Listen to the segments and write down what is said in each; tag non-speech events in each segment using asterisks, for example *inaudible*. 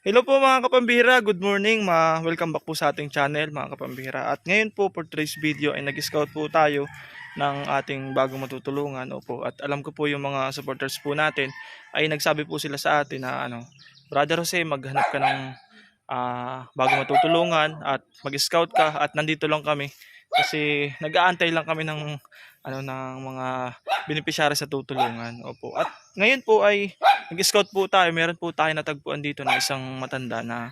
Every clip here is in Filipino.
Hello po mga kapambihira, good morning, ma welcome back po sa ating channel mga kapambihira. At ngayon po for today's video ay nag-scout po tayo ng ating bagong matutulungan. Opo, at alam ko po yung mga supporters po natin ay nagsabi po sila sa atin na ano, Brother Jose, maghanap ka ng ah, bagong matutulungan at mag-scout ka at nandito lang kami kasi nag-aantay lang kami ng ano ng mga beneficiary sa tutulungan. Opo. At ngayon po ay nag-scout po tayo. Meron po tayo natagpuan dito na isang matanda na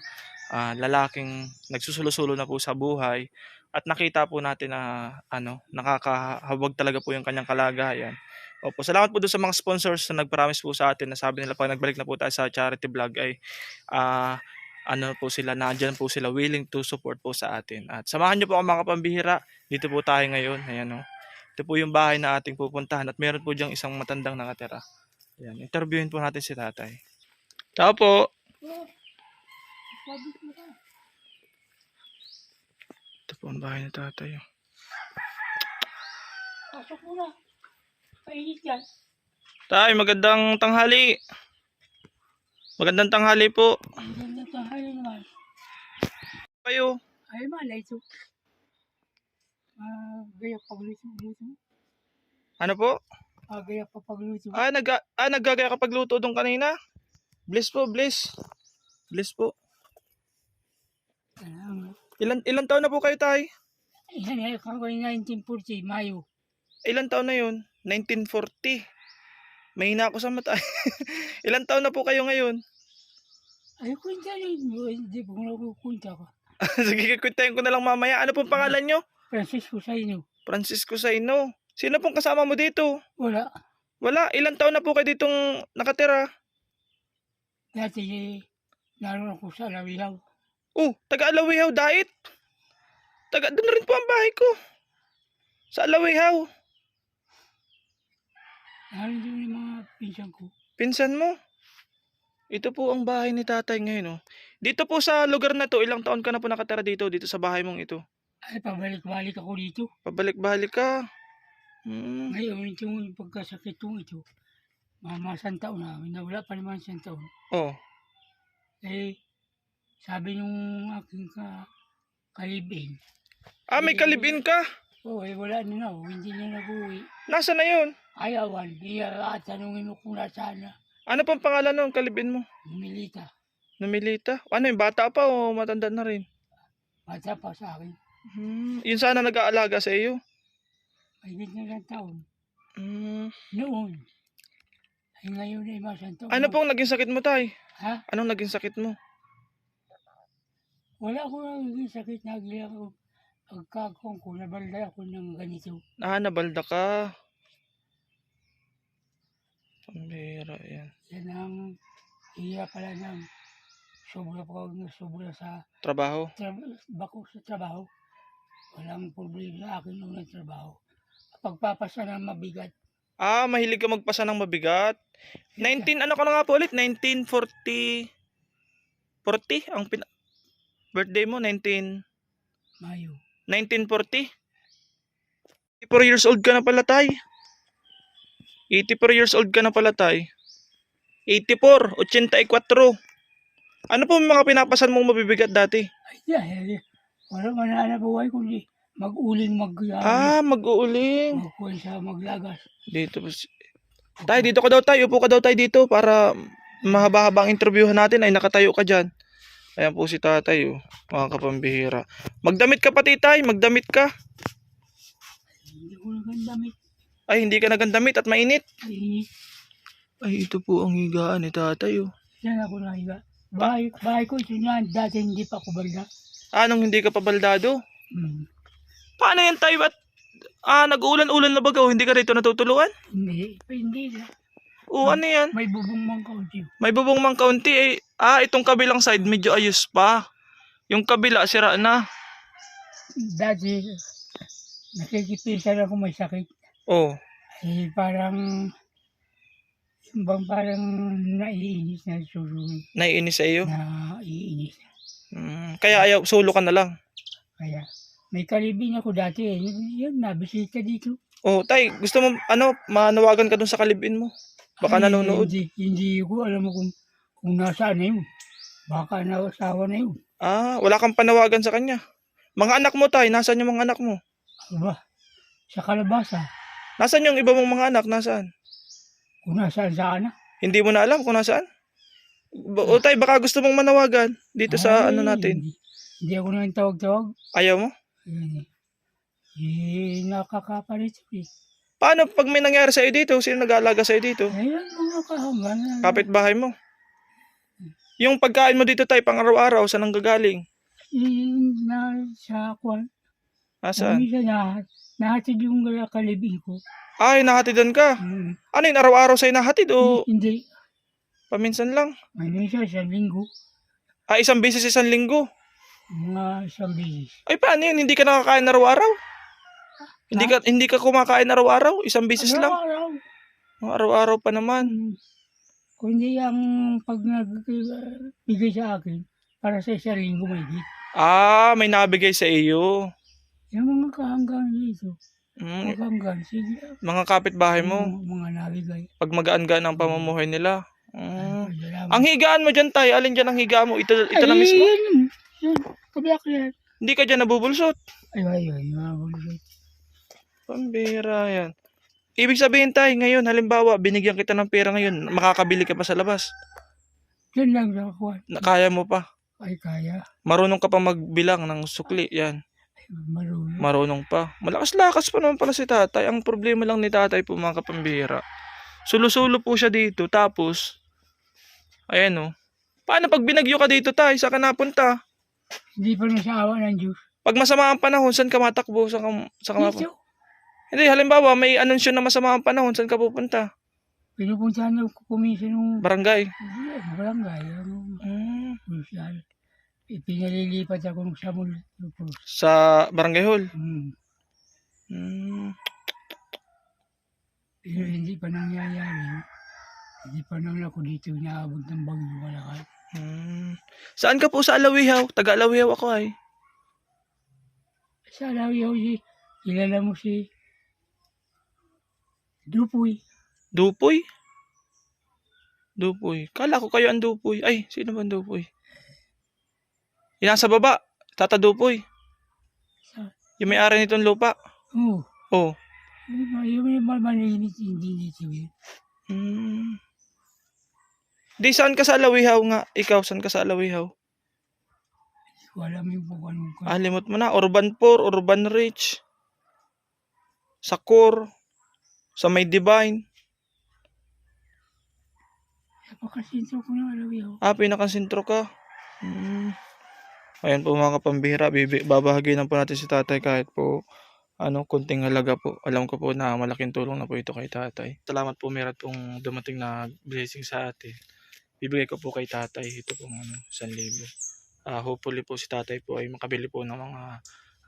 ah, lalaking nagsusulo-sulo na po sa buhay. At nakita po natin na ano, nakakahabag talaga po yung kanyang kalagayan. Opo, salamat po doon sa mga sponsors na nag-promise po sa atin na sabi nila pag nagbalik na po tayo sa charity vlog ay ah, ano po sila, nandyan po sila willing to support po sa atin. At samahan niyo po ako mga kapambihira. Dito po tayo ngayon. Ayan o. Ito po yung bahay na ating pupuntahan at meron po diyang isang matandang nakatira. Ayan, interviewin po natin si tatay. Tao po. Ito po ang bahay ni tatay. Pasok mo na. Painit yan. Tay, magandang tanghali. Magandang tanghali po. Ang ganda tanghali naman. Kayo. Ay, malay ito. Ah, gaya pagluto luto. Ano po? Ah, gaya pa pagluto. Ah, nag ah, naggagaya ka pagluto doon kanina? Bless po, bless. Bless po. Mo. Ilan ilan taon na po kayo, tay? Ay ako 1940, Mayo. Ilan taon na yun? 1940. Mahina ako sa mata. *laughs* ilan taon na po kayo ngayon? Ay, kunta na. Hindi ko na kukunta ko. Sige, kwentahin ko na lang mamaya. Ano pong pangalan nyo? Francisco sa inyo. Francisco Saino. Sino pong kasama mo dito? Wala. Wala. Ilan taon na po kayo ditong nakatira? Dati eh, naroon ako sa Lawihaw. Oh, taga Alawihaw Dait. Taga, doon rin po ang bahay ko. Sa Alawihaw. Naroon din yung mga pinsan ko. Pinsan mo? Ito po ang bahay ni tatay ngayon, oh. Dito po sa lugar na to, ilang taon ka na po nakatira dito, dito sa bahay mong ito? Ay, pabalik-balik ako dito. Pabalik-balik ka. Hmm. Ngayon, itong pagkasakit kong ito, mga isang taon na, nawala pa naman isang taon. Oh. Eh, sabi nung aking ka, kalibin, Ah, may kalibin ka. oh, eh, wala na na, oh, hindi na nag-uwi. Nasa na yun? Ayawan, iya tanungin mo kung nasaan na, Ano pang pangalan ng kalibin mo? lumilita. Namilita? Ano yung bata pa o matanda na rin? Bata pa sa akin, Hmm. Yun sana nag-aalaga sa iyo. mahigit na isang taon. Hmm. Noon, ay ngayon ay masang taon. Ano pong naging sakit mo, tay? Ha? Anong naging sakit mo? Wala ko nagiging sakit, nagli ako. Pagkakong ko, nabalda ako ng ganito. Ah, nabalda ka. Pambira yan. Yan ang iya pala ng sobra pa ako sobra sa Trabaho. tra- bako sa trabaho. Walang problema sa akin nung nagtrabaho. Pagpapasa na mabigat. Ah, mahilig ka magpasa ng mabigat. 19, ano ka na nga po ulit? 1940. 40? Ang pin- birthday mo, 19... Mayo. 1940? 84 years old ka na pala, tay. 84 years old ka na pala, tay. 84, 84. Ano po mga pinapasan mong mabibigat dati? Ay, dahil wala man na buhay kundi mag-uling mag Ah, mag-uuling. magkuhan sa maglagas. Dito Tay, dito ka daw tayo. Upo ka daw tayo dito para mahaba-habang interviewhan natin ay nakatayo ka dyan. Ayan po si tatay, oh. mga kapambihira. Magdamit ka pati, tay. Magdamit ka. Hindi ko nagandamit. Ay, hindi ka nagandamit at mainit. Ay, Ay, ito po ang higaan ni tatay, oh. yan ako nahiga. Bahay, bahay ko ito na, dati hindi pa ako balda. Anong hindi ka pa baldado? Hmm. Paano yan, tay? Ba't ah, nag-uulan-ulan na baga? o Hindi ka rito natutuluan? Hindi, hindi na. Oo, ano yan? May bubong mang kaunti. May bubong mang kaunti. Eh. Ah, itong kabilang side medyo ayos pa. Yung kabila, sira na. Dati, nakikipisan ako may sakit. Oh. Eh, parang, bang parang naiinis na susunod. Naiinis sa iyo. Naiinis. Mm, kaya ayaw, solo ka na lang. Kaya, may kalibin ako dati eh. Yan, nabisita dito. Oh, tay, gusto mo, ano, manawagan ka dun sa kalibin mo. Baka Ay, nanonood. Hindi, hindi ko alam kung, kung nasaan na yun. Baka na asawa na yun. Ah, wala kang panawagan sa kanya. Mga anak mo tay, nasaan yung mga anak mo? Ano ba? Sa kalabasa. Nasaan yung iba mong mga anak? Nasaan? Kung nasaan sana. Hindi mo na alam kung nasaan? O tay, baka gusto mong manawagan dito sa Ay, ano natin. Hindi, ako nang tawag-tawag. Ayaw mo? Ayan eh. Eh, nakakapalit eh. Paano pag may nangyari sa'yo dito? Sino nag-aalaga sa'yo dito? Ayan, mga kahanggan. Kapitbahay mo. Yung pagkain mo dito tay, pang araw-araw, saan ang gagaling? Yung na sa kwan. Nasaan? Minsan na, nahatid yung kalibing ko. Ay, nahatidan ka. Hmm. Ano yun, araw-araw sa'yo nahatid o Hindi. Paminsan lang? May minsan sa linggo. Ah, isang beses isang linggo. Mga isang bisis. Ay, paano yun? Hindi ka nakakain araw-araw? Hindi ka hindi ka kumakain araw-araw? Isang beses lang? Araw-araw. Oh, Araw-araw pa naman. Hmm. Kundi ang pag nagbigay sa akin, para sa isang linggo may git. Ah, may nabigay sa iyo. Yung mga kahanggan dito. Mm, Mga kahanggan, sige. mga kapitbahay mo, Yung Mga nabigay. pag magaan-gaan ang pamumuhay nila. Salamat. Ang higaan mo dyan, tay. Alin dyan ang higaan mo? Ito, ito na Ay, mismo? Yan, yan. Kabiyak yan. Hindi ka dyan nabubulsot. Ay, ay, ay. Mga bulusot. Pambira yan. Ibig sabihin, tay, ngayon, halimbawa, binigyan kita ng pera ngayon, makakabili ka pa sa labas. Yan lang sa kwan. Na- Kaya mo pa. Ay, kaya. Marunong ka pa magbilang ng sukli. Yan. Ay, marunong. Marunong pa. Malakas-lakas pa naman pala si tatay. Ang problema lang ni tatay po mga kapambira. Sulo-sulo po siya dito. Tapos, ayan o. Paano pag binagyo ka dito tay? Saan ka napunta? Hindi pa nasawa ng Diyos. Pag masama ang panahon, saan ka matakbo? Saan ka, saan ka mapunta? Hindi, halimbawa, may anunsyo na masama ang panahon, saan ka pupunta? Pinupuntahan na ko kumisa nung Barangay. barangay. Ano, Hmm. crucial. Ipinalilipat ako ng samul. Sa barangay hall. Hmm. Hmm. Pero hindi pa nangyayari. Hindi pa nang ako dito inaabot ng bagyo malakas. Hmm. Saan ka po sa Alawihaw? Taga Alawihaw ako ay. Sa Alawiyaw si, kilala mo si Dupoy. Dupoy? Dupoy. Kala ko kayo ang Dupoy. Ay, sino ba ang Dupoy? Yung nasa baba. Tata Dupoy. Sa, Yung may-ari nitong lupa. oh, Oh. Yung may malinis hindi dito yun. Hmm. Di, saan ka sa Alawihaw nga? Ikaw, saan ka sa Alawihaw? Hindi ko alam yung kung anong ka. Ah, limot mo na. Urban Poor, Urban Rich. Sa Core. Sa May Divine. Napakasinto ko ng Alawiyaw. Ah, pinakasintro ka. Hmm. Ayan po mga kapambira, bibi, babahagi na po natin si tatay kahit po ano, kunting halaga po. Alam ko po na malaking tulong na po ito kay tatay. Salamat po meron pong dumating na blessing sa atin. Bibigay ko po kay tatay ito pong ano, 1,000. Ah, hopefully po si tatay po ay makabili po ng mga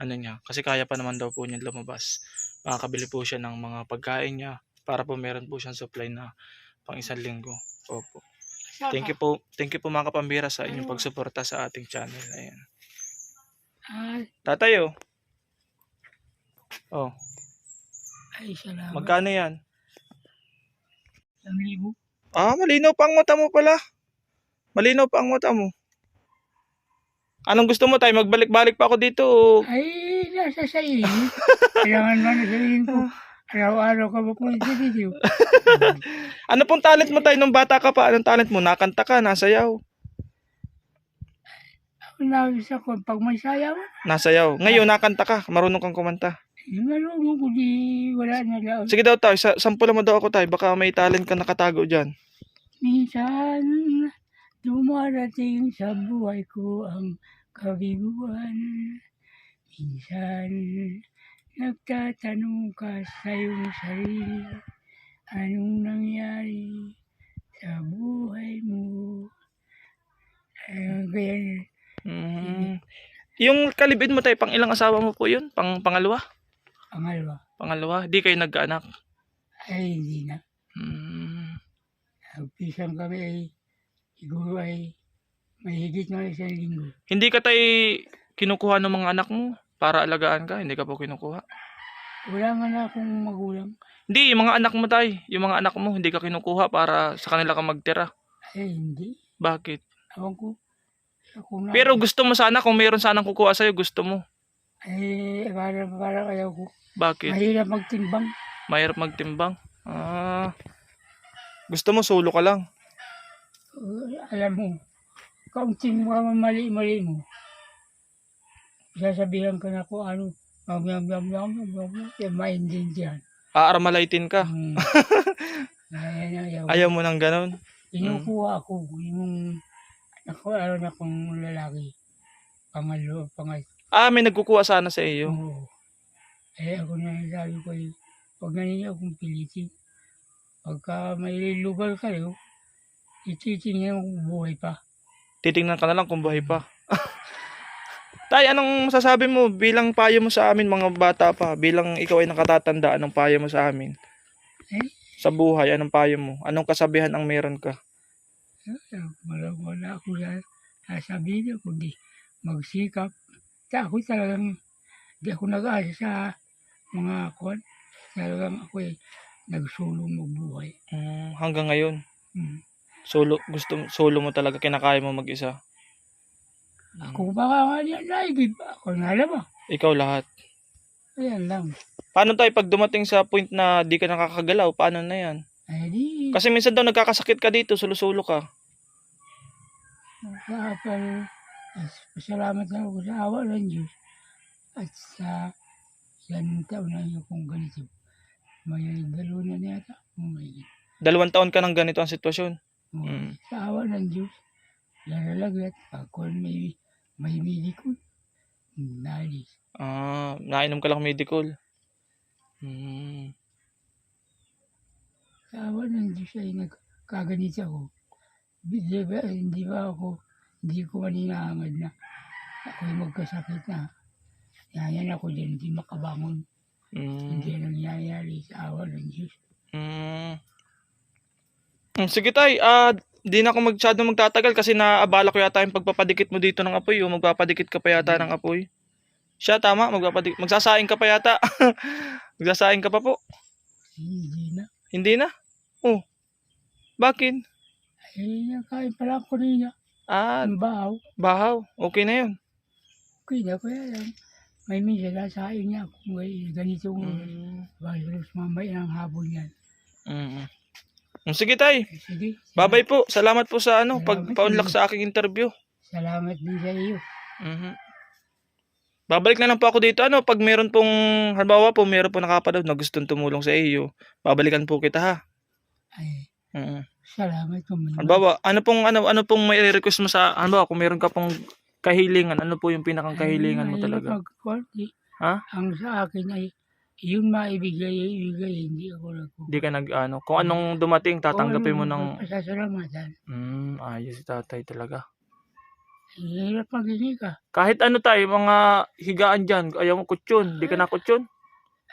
ano niya. Kasi kaya pa naman daw po niya lumabas. Makakabili po siya ng mga pagkain niya para po meron po siyang supply na pang isang linggo. Opo. Thank you po. Thank you po mga kapambira sa inyong pagsuporta sa ating channel. Ayan. Ay, Tatay oh. Ay salamat. magkano yan? Isang libo. Ah, malinaw pa ang mata mo pala. Malinaw pa ang mata mo. Anong gusto mo tayo? Magbalik-balik pa ako dito. o- Ay, nasa sa iyo. Kailangan man na sabihin ko. Araw-araw ka ba kung ito dito? Ano pong talent mo tayo nung bata ka pa? Anong talent mo? Nakanta ka, nasayaw. Ako nagis ako, pag may sayaw, Nasayaw. Ngayon, nakanta ka. Marunong kang kumanta. Marunong ko di wala na lang. Sige daw tayo, sa sampulan mo daw ako tayo. Baka may talent ka nakatago dyan. Minsan, dumarating sa buhay ko ang kabiguan. Minsan, nagtatanong ka sa iyong sarili, anong nangyari sa buhay mo? Ayun, kaya, Mm. Yung kalibid mo tayo, pang ilang asawa mo po yun? Pang pangalawa? Pangalawa, Pangalawa? Di kayo nagkaanak? ay hindi na. Mm. Nagpisang kami ay, siguro ay, may higit na isang linggo. Hindi ka tayo kinukuha ng mga anak mo para alagaan ka? Hindi ka po kinukuha? Wala nga na akong magulang. Hindi, yung mga anak mo tay. Yung mga anak mo, hindi ka kinukuha para sa kanila ka magtira. Ay, hindi. Bakit? Ewan ko. Ako na, Pero gusto mo sana, kung meron sanang kukuha sa'yo, gusto mo. Eh, para, para ayaw ko. Bakit? Mahirap magtimbang. Mahirap magtimbang. Ah. Gusto mo, solo ka lang. Uh, alam mo, kaunting mga mali-mali mo. Sasabihan ka na kung ano, yam yam yam yam yam yam maintindihan. Aarmalaitin ka. Hmm. *laughs* Ayan, ayaw. Ayaw mo nang ganon. Kinukuha ako yung ako ano na kong lalaki. Pangalo, pangal. Ah, may nagkukuha sana sa iyo. Oo. Eh ako na sabi ko eh, huwag na ninyo akong pilitin. Pagka may lugar kayo, ititingnan kung buhay pa. Titingnan ka na lang kung buhay pa. *laughs* Tay, anong masasabi mo bilang payo mo sa amin mga bata pa? Bilang ikaw ay nakatatanda, anong payo mo sa amin? Eh? Sa buhay, anong payo mo? Anong kasabihan ang meron ka? Eh, Wala, wala ako sa sasabihin ko, kundi magsikap. Sa ako talagang, di ako nag-asa sa mga kwan. Talagang ako eh, nagsulong magbuhay. Mm, hanggang ngayon, Hmm. solo, gusto, solo mo talaga, kinakaya mo mag-isa. Ako baka nga niya naigib. Ako na alam ah. Ikaw lahat. Ayan lang. Paano tayo pag dumating sa point na di ka nakakagalaw? Paano na yan? Ay di, Kasi minsan daw nagkakasakit ka dito, sulo-sulo ka. Kapal, pasalamat na ako sa awa ng Diyos. At sa yan taon na yun kung ganito. May dalawa na niyata. May, Dalawang taon ka ng ganito ang sitwasyon. Mm. Sa awa ng Diyos. Lalalagat. Ako may, may medical. Nalis. Ah, nainom ka lang medical. Hmm. Sa awa ng Diyos ay nagkaganito ako. Hindi ba, hindi ba ako, hindi ko maninangad na ako'y magkasakit na. Yayan ako dyan, hindi makabangon. Hmm. Hindi nangyayari sa awa ng Diyos. Hmm. Hmm, Sige tay, ah, di na ako magsyado magtatagal kasi naabala ko yata yung pagpapadikit mo dito ng apoy. O magpapadikit ka pa yata ng apoy. Siya, tama. Magpapadikit. Magsasaing ka pa yata. *laughs* magsasaing ka pa po. Hindi na. Hindi na? Oh. Bakit? Ay, nakain pala ako nina. Ah, Ang bahaw. bahaw. Okay na yun. Okay na, kaya lang. May minsan nasain niya ako may ganitong Mm. virus mamaya ng hapon yan. Mm. Mm, Sige tay. Eh, Sige. Bye-bye po. Salamat po sa ano, Salamat pagpa-unlock din. sa aking interview. Salamat din sa iyo. Mhm. Babalik na lang po ako dito. Ano, pag meron pong, halimbawa po, meron po nakapanood na gustong tumulong sa iyo, babalikan po kita ha. Ay, Mhm. Salamat ko man. Halimbawa, ano pong, ano, ano pong may request mo sa, halimbawa, kung meron ka pong kahilingan, ano po yung pinakang kahilingan mo talaga? Mag-quality. Ha? Ang sa akin ay, yun maibigay, ibigay, hindi ako nag Hindi ka nag, ano, kung anong dumating, tatanggapin mo ng, Pasasalamatan. hmm, ayos si tatay talaga. Hirap maghingi ka. Kahit ano tayo, mga higaan dyan, ayaw mo kutsyon, di ka na kutsyon.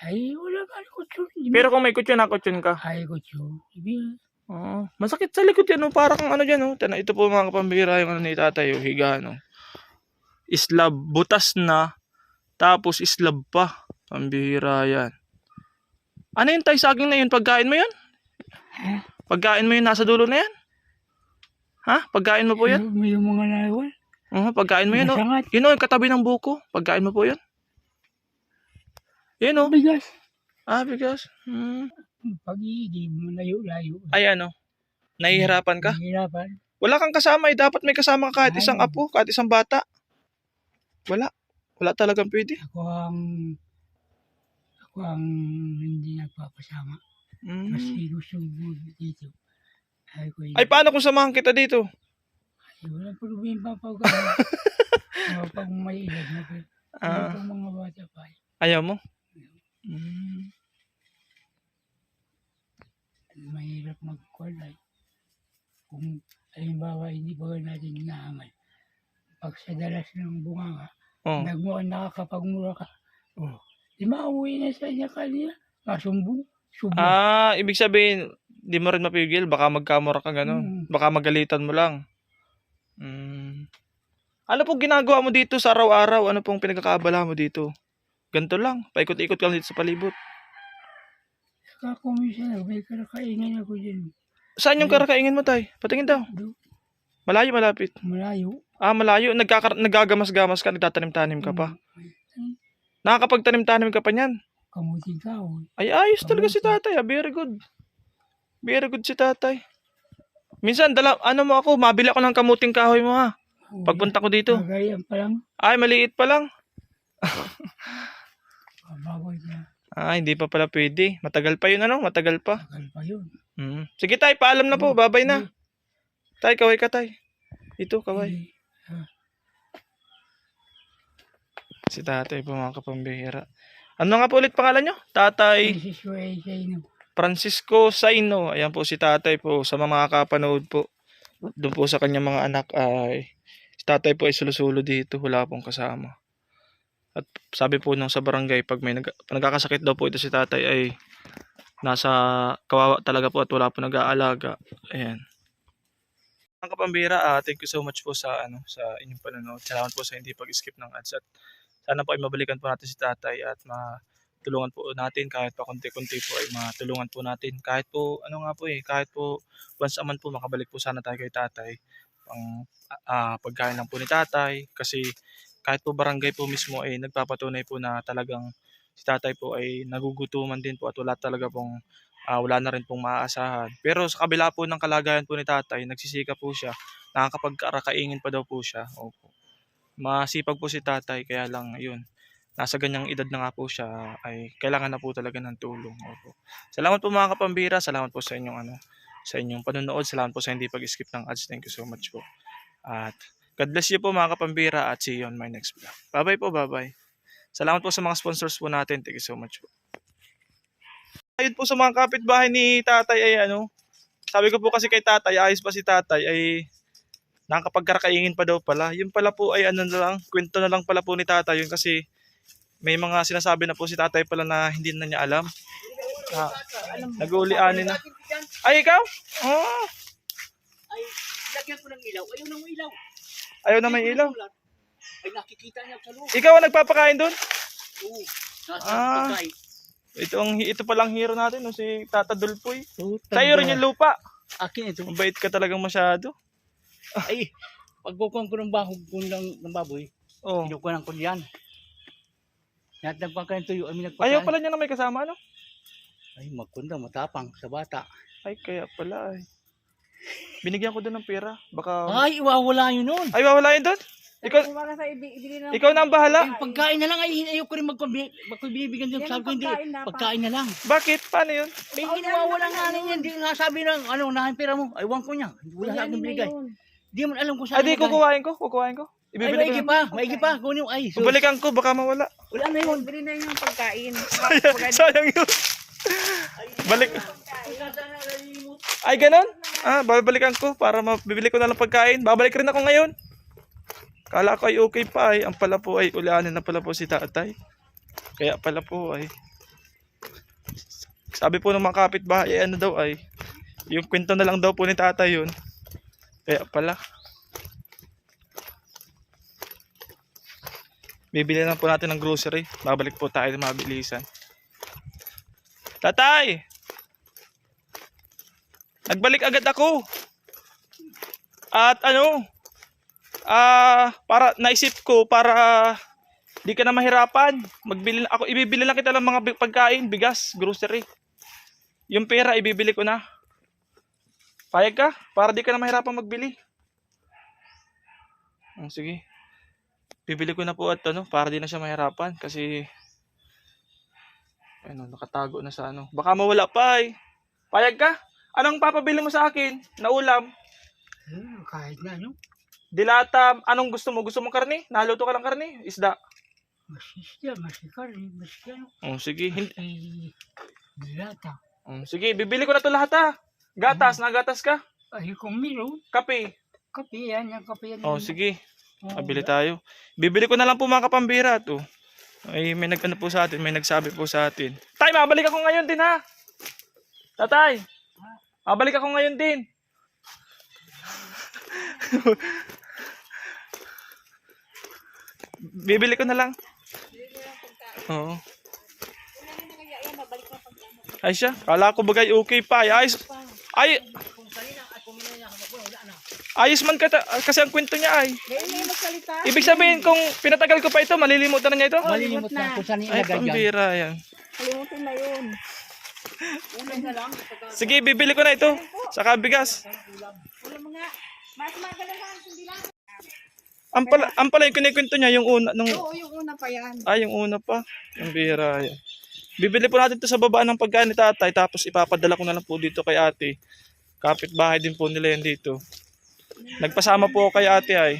Ay, wala ka na kutsyon. Pero kung may kutsyon, na kutsyon ka. Ay, kutsyon. Ibig, Oo. masakit sa likod yan, oh. parang ano dyan, oh. Tana, ito po mga kapambira yung ano ni tatay, oh, higa, no. Islab, butas na, tapos islab pa. Pambihira yan. Ano yung tay saging na yun? Pagkain mo ha? Pagkain mo yun, nasa dulo na yan? Ha? Pagkain mo po yan? Yung, yung mga naiwan. Oo, pagkain mo yan, oh. Yun, oh, yung katabi ng buko. Pagkain mo po yan. Yan, oh. Bigas. Ah, bigas. Hmm. Pag-iigib mo, layo-layo. Ay, ano? Nahihirapan ka? Nahihirapan. Wala kang kasama eh. Dapat may kasama ka kahit Ay. isang apo, kahit isang bata. Wala. Wala talagang pwede. Ako ang, ako ang hindi nagpapasama. Mm. Kasi gusto mo dito. Ay, ko, Ay, paano kung samahan kita dito? Ay, wala problema pag, *laughs* pag may edad na. Ah, Ano mga bata pa. ayaw mo? Mm. Mahirap magkulay. Kung halimbawa hindi ba natin inaangal. Pag sa dalas ng bunganga, Oh. nagmukhang nakakapagmura ka. Oh. Di mauwi na sa niya kanina. Masumbong. Subo. Ah, ibig sabihin, di mo rin mapigil. Baka magkamura ka gano'n. Mm. Baka magalitan mo lang. Mm. Ano pong ginagawa mo dito sa araw-araw? Ano pong pinagkakaabala mo dito? Ganito lang. Paikot-ikot ka lang dito sa palibot. Kung minsan may karakaingan ako dyan. Saan yung karakaingin mo, tay? Patingin daw. Do, Malayo, malapit. malayo. Ah, malayo. Nagkakar- nagagamas-gamas ka, nagtatanim-tanim ka pa. Hmm. Nakakapagtanim-tanim ka pa niyan. Kamuting kahoy. Ay, ayos talaga si tatay. Ah. Very good. Very good si tatay. Minsan, dala, ano mo ako, mabili ako ng kamuting kahoy mo ha. Pagpunta ko dito. Magayan pa lang. Ay, maliit pa lang. *laughs* Babagoy na. Ah, hindi pa pala pwede. Matagal pa yun, ano? Matagal pa. Tagal pa yun. Hmm. Sige tay, paalam na po. Babay na. Tay, kaway ka tay. Ito, kaway. Hindi. Si tatay po mga kapambihira. Ano nga po ulit pangalan nyo? Tatay. Francisco Saino. Ayan po si tatay po sa mga kapanood po. Doon po sa kanyang mga anak ay si tatay po ay sulusulo dito. Wala pong kasama. At sabi po nung sa barangay pag may nag, nagkakasakit daw po ito si tatay ay nasa kawawa talaga po at wala po nag-aalaga. Ayan. Mga kapambira, ah, thank you so much po sa ano sa inyong panonood. Salamat po sa hindi pag-skip ng ads at sana po ay mabalikan po natin si tatay at matulungan po natin kahit pa konti-konti po ay matulungan po natin. Kahit po ano nga po eh, kahit po once a month po makabalik po sana tayo kay tatay pang ah, pagkain lang po ni tatay kasi kahit po barangay po mismo ay nagpapatunay po na talagang si tatay po ay nagugutuman din po at wala talaga pong ah, wala na rin pong maaasahan. Pero sa kabila po ng kalagayan po ni tatay, nagsisika po siya. Nakakapagkarakaingin pa daw po siya. Opo. Masipag po si tatay, kaya lang, yun. Nasa ganyang edad na nga po siya, ay kailangan na po talaga ng tulong. Opo. Salamat po mga kapambira, salamat po sa inyong ano, sa inyong panonood, salamat po sa hindi pag-skip ng ads. Thank you so much po. At God bless you po mga kapambira at see you on my next vlog. Bye-bye po, bye-bye. Salamat po sa mga sponsors po natin. Thank you so much po. Ayun po sa mga kapitbahay ni tatay ay ano, sabi ko po kasi kay tatay, ayos pa si tatay ay nakakapagkarakaingin pa daw pala. Yun pala po ay ano na lang, kwento na lang pala po ni tatay yun kasi may mga sinasabi na po si tatay pala na hindi na niya alam. Na, nag-uulianin na. Ay, ikaw? Oh, ay lagyan ko ng ilaw. Ayaw mo ilaw. Ayaw na may ilaw. Ay nakikita niya sa loob. Ikaw ang nagpapakain doon? Oo. Nasa Ah. pagkain. Ito ang ito palang hero natin, no, si Tata Dulpoy. Puta Sa iyo rin yung lupa. Akin ito. Mabait ka talagang masyado. *laughs* Ay, pagkukuhan ko ng bahog ko ng, ng baboy, Oh. kinukuhan ko yan. Lahat ng pagkain tuyo, ay may nagpakain. Ayaw pala niya na may kasama, no? Ay, magkunda, matapang sa bata. Ay, kaya pala ay. Binigyan ko doon ng pera. Baka... Ay, iwawala yun nun. Ay, wawala yun doon? Ikaw, sa ibi- ibili na ikaw na ang bahala. Ay, pagkain na lang, ay ayaw ko rin magpabi- magpabibigyan doon. Yan Sabi ang ko, hindi, pagkain na, pagkain na lang. Bakit? Paano yun? Ay, hindi nawawala nga na yan. Hindi nga sabi ng, ano, nahan pera mo. Ay, wang ko niya. Wala na akong binigay. Di mo alam kung saan. di, nagaling. kukuhain ko. Kukuhain ko. Ay, Ibibili maigi ko. pa. Maigi pa. Kunin mo. Ay, sus. Babalikan ko, baka mawala. Wala na yun. Bili na yung pagkain. *laughs* Sayang yun. Balik. Ay, ganon? Ah, babalikan ko para mabibili ko na lang pagkain. Babalik rin ako ngayon. Kala ko ay okay pa ay. Ang pala po ay ulianin na pala po si tatay. Kaya pala po ay. Sabi po ng mga kapitbahay, ay ano daw ay. Yung kwento na lang daw po ni tatay yun. Kaya pala. Bibili lang po natin ng grocery. Babalik po tayo ng mabilisan. Tatay! Nagbalik agad ako. At ano, ah, para naisip ko para di ka na mahirapan. Magbili ako ibibili lang kita ng mga pagkain, bigas, grocery. Yung pera ibibili ko na. Payag ka para di ka na mahirapan magbili. Oh, sige. Bibili ko na po at ano, para di na siya mahirapan kasi ano, nakatago na sa ano. Baka mawala pa eh. Payag ka? Anong papabili mo sa akin? Na ulam? Hmm, Kahit na, no? Dilata, anong gusto mo? Gusto mo karne? Naluto ka ng karne? Isda? Mas isda, mas karne, mas ano. Oh, sige. Hindi. Ay, dilata. Oh, sige, bibili ko na to lahat ha. Gatas, nagatas ka? Ay, kung meron, Kape. kape yan, yung kape yan. Oh, sige. Oh, Mabili tayo. Bibili ko na lang po mga kapambira to. Ay, may nag ano po sa atin, may nagsabi po sa atin. Tay, mabalik ako ngayon din ha. Tatay. Mabalik ako ngayon din. Bibili ko na lang. Oo. Ay siya, kala ko bagay okay pa. Ay, ayos. Ay. Ayos man ka, kasi ang kwento niya ay. Ibig sabihin, kung pinatagal ko pa ito, malilimutan na niya ito? Malimot na kung saan Ay, ilagay pambira yan. Kalimutin na yun. Sige, bibili ko na ito. Saka bigas. Wala mga, mas magalahan, hindi lang. Ang pala, ang pala yung kinikwento niya, yung una, nung, Oo, yung una pa yan. ay, yung una pa. Yung bira yan. Bibili po natin ito sa baba ng pagkain ni tatay, tapos ipapadala ko na lang po dito kay ate. Kapit-bahay din po nila yan dito. Nagpasama po ako kay ate ay.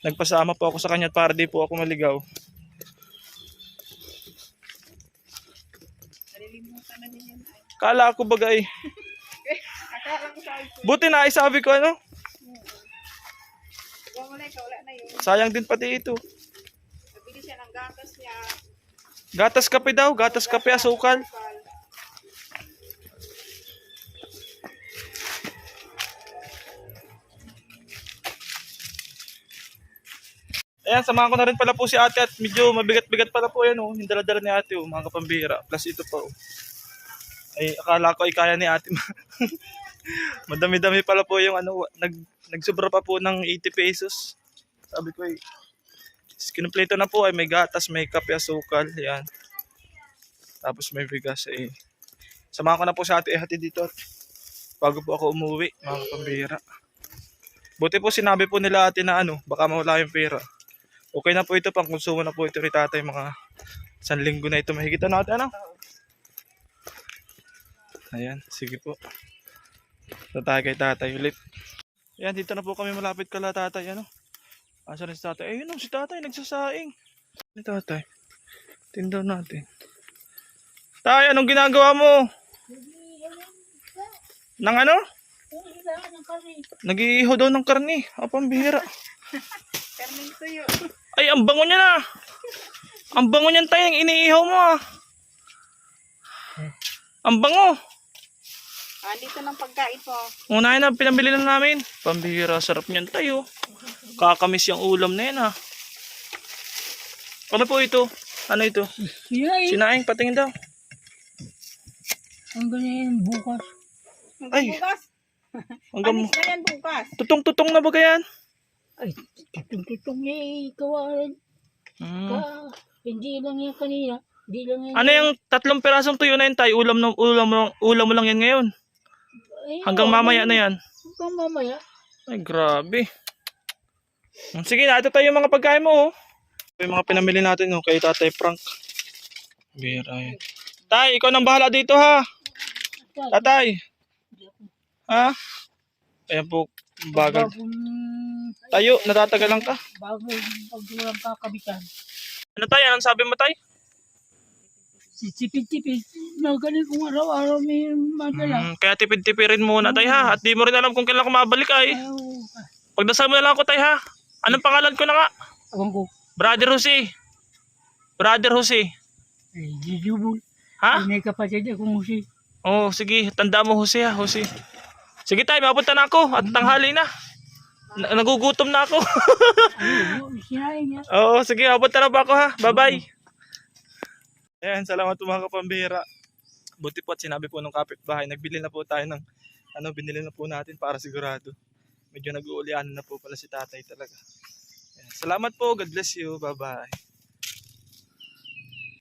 Nagpasama po ako sa kanya para di po ako maligaw. Nalilimutan na niya yan. Kala ko bagay. Ko, Buti na sabi ko ano. Sayang din pati ito. Nabili siya ng gatas niya. Gatas kape daw, gatas kape asukal. Ayan, samahan ko na rin pala po si ate at medyo mabigat-bigat pala po yan oh. Yung dala-dala ni ate oh, mga kapambira. Plus ito pa oh. Ay, akala ko ay kaya ni ate. *laughs* Madami-dami pala po yung ano, nag, nagsubra pa po ng 80 pesos. Sabi ko ay, kinumpleto na po ay may gatas, may kape, asukal, yan. Tapos may bigas eh. Samahan ko na po si ate hati dito bago po ako umuwi, mga kapambira. Buti po sinabi po nila ate na ano, baka mawala yung pera. Okay na po ito, pang konsumo na po ito kay tatay mga isang linggo na ito. Mahigit na natin ano? Ayan, sige po. Ito tayo kay tatay ulit. Ayan, dito na po kami malapit kala tatay ano. Asa rin si tatay? Ayun oh, si tatay nagsasaing. Ni tatay. Tindaw natin. Tay, anong ginagawa mo? Nang ano? Nag-iiho daw ng karni. O, pambihira. Karning tuyo. Ay, ang bango niya na. Ang bango niyan tayo, iniihaw mo ah. Ang bango. Ah, dito ng pagkain mo. Unahin na, pinabili na namin. Pambihira, sarap niyan tayo. Kakamis yung ulam na yan ah. Ano po ito? Ano ito? Sinain. Sinaing, patingin daw. Ang ganyan bukas. Ay. Bukas. *laughs* Hanggang na yan bukas. tutong-tutong na ba yan? Ay, tutong-tutong niya eh. Kawalan Hmm. ka. Hindi lang yan kanina. Hindi lang yan. Ano yung tatlong pirasong tuyo na yun tayo? Ulam, ng, ulam, mo- ulam mo lang yan ngayon. Ay, Hanggang mamaya na yan. Hanggang mamaya. Ay, grabe. Sige, nato tayo yung mga pagkain mo, oh. Ito Yung mga pinamili natin, oh, kay Tatay Frank. Bira yan. Tay, ikaw nang bahala dito, ha? Tatay. Ha? Ayan po, bagal. Tayo, natatagal lang ka. bagong pagdulang kakabitan. Ano tayo? Anong sabi mo, tay? Sisipid-tipid. Na ganun kung araw-araw may madala. Hmm, kaya tipid-tipirin muna, tay, ha? At di mo rin alam kung kailan ko mabalik, ay. Ayaw. Pagdasal mo na lang ako, tay, ha? Anong pangalan ko na nga? Awang ko. Brother Jose. Brother Jose. Ay, jujubol. Ha? Ay, may kapatid akong musi. Oh, sige, tanda mo Jose ha, Jose. Sige tayo, mapunta na ako at tanghali na. Na- nagugutom na ako. *laughs* Oo, sige, mapunta na ba ako ha? Bye-bye. Ayan, salamat po mga kapambira. Buti po at sinabi po ng kapitbahay, nagbili na po tayo ng ano, binili na po natin para sigurado. Medyo nag-uulian na po pala si tatay talaga. Ayan, salamat po, God bless you, bye-bye.